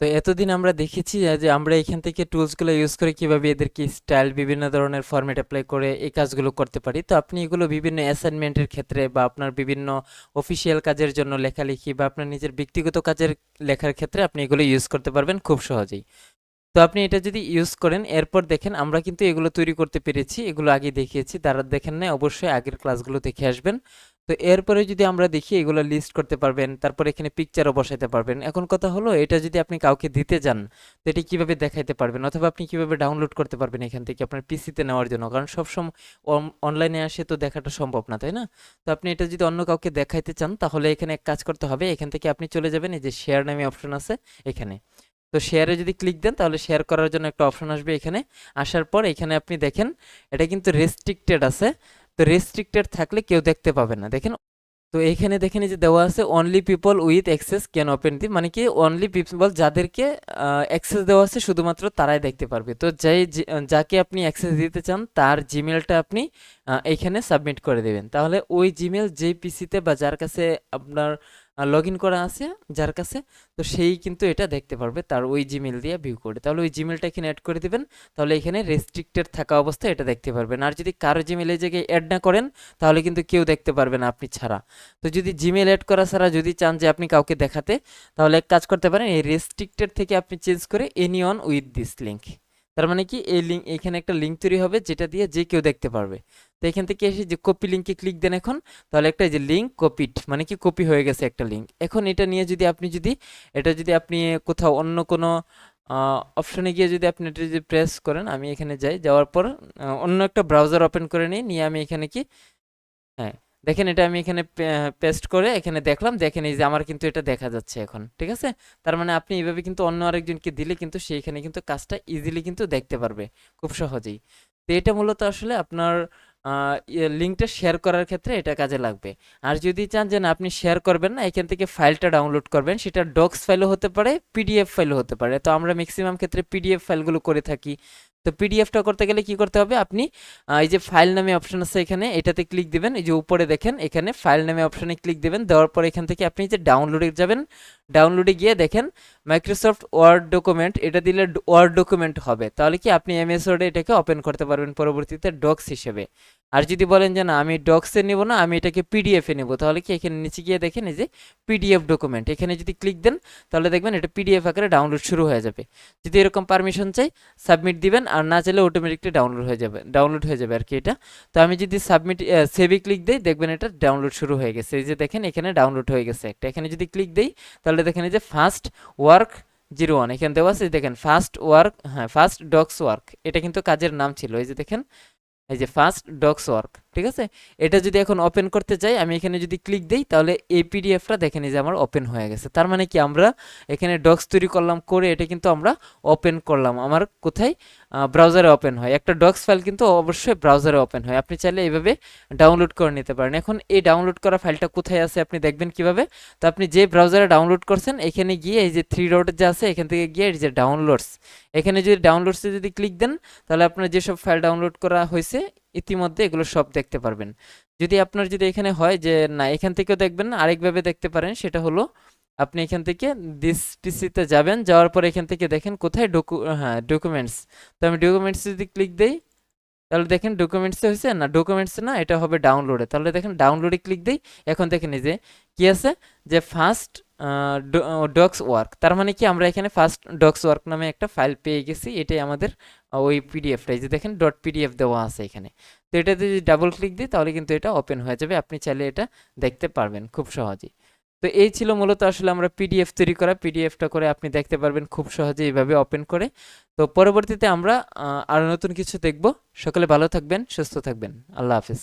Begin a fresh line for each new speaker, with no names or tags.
তো এতদিন আমরা দেখেছি যে আমরা এখান থেকে টুলসগুলো ইউজ করে কীভাবে এদেরকে স্টাইল বিভিন্ন ধরনের ফর্মেট অ্যাপ্লাই করে এই কাজগুলো করতে পারি। তো আপনি এগুলো বিভিন্ন অ্যাসাইনমেন্টের ক্ষেত্রে বা আপনার বিভিন্ন অফিসিয়াল কাজের জন্য লেখালেখি বা আপনার নিজের ব্যক্তিগত কাজের লেখার ক্ষেত্রে আপনি এগুলো ইউজ করতে পারবেন খুব সহজেই। তো আপনি এটা যদি ইউজ করেন, এরপর দেখেন আমরা কিন্তু এগুলো তৈরি করতে পেরেছি, এগুলো আগে দেখিয়েছি তারা দেখেন না অবশ্যই আগের ক্লাসগুলো দেখে আসবেন। তো এরপরে যদি আমরা দেখি এগুলো লিস্ট করতে পারবেন, তারপর এখানে পিকচারও বসাতে পারবেন। এখন কথা হলো, এটা যদি আপনি কাউকে দিতে যান, তো এটি কীভাবে দেখাইতে পারবেন? অথবা আপনি কীভাবে ডাউনলোড করতে পারবেন এখান থেকে আপনার পিসিতে নেওয়ার জন্য? কারণ সবসময় অনলাইনে আসে তো দেখাটা সম্ভব না, তাই না? তো আপনি এটা যদি অন্য কাউকে দেখাইতে চান, তাহলে এখানে এক কাজ করতে হবে, এখান থেকে আপনি চলে যাবেন, এই যে শেয়ার নামে অপশন আছে, এখানে। তো শেয়ারে যদি ক্লিক দেন তাহলে শেয়ার করার জন্য একটা অপশন আসবে এখানে। আসার পর এখানে আপনি দেখেন এটা কিন্তু রেস্ট্রিক্টেড আছে। তো রেস্ট্রিক্টেড থাকলে কেউ দেখতে পাবে না দেখেন। তো এখানে দেখেন যে দেওয়া আছে only people with access can open the মানে কি অনলি পিপল যাদেরকে অ্যাক্সেস দেওয়া আছে শুধুমাত্র তারাই দেখতে পারবে। তো যাই যাকে আপনি অ্যাক্সেস দিতে চান তার জিমেলটা আপনি আহ, এইখানে সাবমিট করে দেবেন। তাহলে ওই জিমেল যেই পিসিতে বা যার কাছে আপনার লগ ইন করা আছে যার কাছে, তো সেই কিন্তু এটা দেখতে পারবে তার ওই জিমেল দিয়ে ভিউ করে। তাহলে ওই জিমেলটা এখানে অ্যাড করে দিবেন, তাহলে এখানে রেস্ট্রিক্টেড থাকা অবস্থায় এটা দেখতে পারবেন। আর যদি কারও জিমেল জায়গায় অ্যাড না করেন, তাহলে কিন্তু কেউ দেখতে পারবে না আপনি ছাড়া। তো যদি জিমেল অ্যাড করা ছাড়া যদি চান যে আপনি কাউকে দেখাতে, তাহলে এক কাজ করতে পারেন, এই রেস্ট্রিক্টেড থেকে আপনি চেঞ্জ করে anyone with this link তার মানে কি এই লিঙ্ক এখানে একটা লিঙ্ক তৈরি হবে যেটা দিয়ে যে কেউ দেখতে পারবে। তো এখান থেকে এসে যে কপি লিঙ্কে ক্লিক দেন এখন, তাহলে একটা যে লিঙ্ক কপিড মানে কি কপি হয়ে গেছে একটা লিঙ্ক এখন এটা নিয়ে যদি আপনি যদি, এটা যদি আপনি কোথাও অন্য কোনো অপশনে গিয়ে যদি আপনি এটা যদি প্রেস করেন, আমি এখানে যাই, যাওয়ার পর অন্য একটা ব্রাউজার ওপেন করে নিই নিয়ে আমি এখানে কি হ্যাঁ দেখেন এটা আমি এখানে পেস্ট করে এখানে দেখলাম, দেখেন এই যে আমার কিন্তু এটা দেখা যাচ্ছে এখন, ঠিক আছে? তার মানে আপনি এইভাবে কিন্তু অন্য আরেকজনকে দিলে কিন্তু সেইখানে কিন্তু কাজটা ইজিলি কিন্তু দেখতে পারবে, খুব সহজেই। তো এটা মূলত আসলে আপনার লিঙ্কটা শেয়ার করার ক্ষেত্রে এটা কাজে লাগবে। আর যদি চান যে না, আপনি শেয়ার করবেন না, এখান থেকে ফাইলটা ডাউনলোড করবেন, সেটা ডক্স ফাইলও হতে পারে পিডিএফ ফাইলও হতে পারে। তো আমরা ম্যাক্সিমাম ক্ষেত্রে পিডিএফ ফাইলগুলো করে থাকি। তো পিডিএফটা করতে গেলে কি করতে হবে? আপনি এই যে ফাইল নামে অপশন আছে এখানে, এটাতে ক্লিক দেবেন। এই যে উপরে দেখেন, এখানে ফাইল নামে অপশনে ক্লিক দেবেন। দেওয়ার পর এখান থেকে আপনি যে ডাউনলোডে যাবেন। ডাউনলোডে গিয়ে দেখেন মাইক্রোসফট ওয়ার্ড ডকুমেন্ট এটা দিলে ওয়ার্ড ডকুমেন্ট হবে। তাহলে কি আপনি এমএস ওয়ার্ডে এটাকে ওপেন করতে পারবেন পরবর্তীতে ডক্স হিসেবে। আর যদি বলেন যে না, আমি ডক্সে নেব না, আমি এটাকে পিডিএফে নেব, তাহলে কি এখানে নিচে গিয়ে দেখেন এই যে পিডিএফ ডকুমেন্ট এখানে যদি ক্লিক দেন, তাহলে দেখবেন এটা পিডিএফ আকারে ডাউনলোড শুরু হয়ে যাবে। যদি এরকম পারমিশন চাই সাবমিট দিবেন, আর না চাইলে অটোমেটিকলি ডাউনলোড হয়ে যাবে ডাউনলোড হয়ে যাবে আর কি এটা। তো আমি যদি সাবমিট সেভে ক্লিক দিই, দেখবেন এটা ডাউনলোড শুরু হয়ে গেছে। এই যে দেখেন, এখানে ডাউনলোড হয়ে গেছে একটা। এখানে যদি ক্লিক দিই, তাহলে দেখেন এই যে ফার্স্ট ওয়ার্ক জিরো ওয়ান এখানে দেওয়া আছে, দেখেন ফার্স্ট ওয়ার্ক হ্যাঁ ফার্স্ট ডক্স ওয়ার্ক এটা কিন্তু কাজের নাম ছিল। এই যে দেখেন এই যে ফার্স্ট ডগস ওয়ার্ক ঠিক আছে? এটা যদি এখন ওপেন করতে চাই আমি এখানে যদি ক্লিক দিই, তাহলে এই পিডিএফটা দেখেন এই যে আমার ওপেন হয়ে গেছে। তার মানে কি আমরা এখানে ডক্স তৈরি করলাম, করে এটা কিন্তু আমরা ওপেন করলাম। আমার কোথায়? ব্রাউজারে ওপেন হয়। একটা ডক্স ফাইল কিন্তু অবশ্যই ব্রাউজারে ওপেন হয়। আপনি চাইলে এইভাবে ডাউনলোড করে নিতে পারেন। এখন এই ডাউনলোড করা ফাইলটা কোথায় আছে আপনি দেখবেন কীভাবে? তো আপনি যে ব্রাউজারে ডাউনলোড করছেন, এখানে গিয়ে এই যে থ্রি ডট যে আছে, এখান থেকে গিয়ে এই যে ডাউনলোডস এখানে যদি ডাউনলোডসে যদি ক্লিক দেন, তাহলে আপনার যেসব ফাইল ডাউনলোড করা হয়েছে ইতিমধ্যে এগুলো সব দেখতে পারবেন। যদি আপনার যদি এখানে হয় যে, না, এখান থেকেও দেখবেন আরেকভাবে দেখতে পারেন, সেটা হলো আপনি এখান থেকে দিস টিসিতে যাবেন, যাওয়ার পর এখান থেকে দেখেন কোথায় ডকু হ্যাঁ ডকুমেন্টস তো আমি ডকুমেন্টস যদি ক্লিক দেই তাহলে দেখেন ডকুমেন্টসে হয়েছে না ডকুমেন্টসে না, এটা হবে ডাউনলোডে তাহলে দেখেন ডাউনলোডে ক্লিক দেই, এখন দেখেন এই যে কি আছে? যে ফার্স্ট ডক্স ওয়ার্ক তার মানে কি আমরা এখানে ফার্স্ট ডক্স ওয়ার্ক নামে একটা ফাইল পেয়ে গেছি, এটাই আমাদের ওই পিডিএফটা এই যে দেখেন ডট পিডিএফ দেওয়া আছে এখানে। তো এটা যদি ডাবল ক্লিক দিই, তাহলে কিন্তু এটা ওপেন হয়ে যাবে। আপনি চাইলে এটা দেখতে পারবেন খুব সহজেই। তো এই ছিল মূলত আসলে আমরা পিডিএফ তৈরি করা। পিডিএফটা করে আপনি দেখতে পারবেন খুব সহজে এইভাবে ওপেন করে। তো পরবর্তীতে আমরা আরও আরও নতুন কিছু দেখব। সকলে ভালো থাকবেন, সুস্থ থাকবেন। আল্লাহ হাফিজ।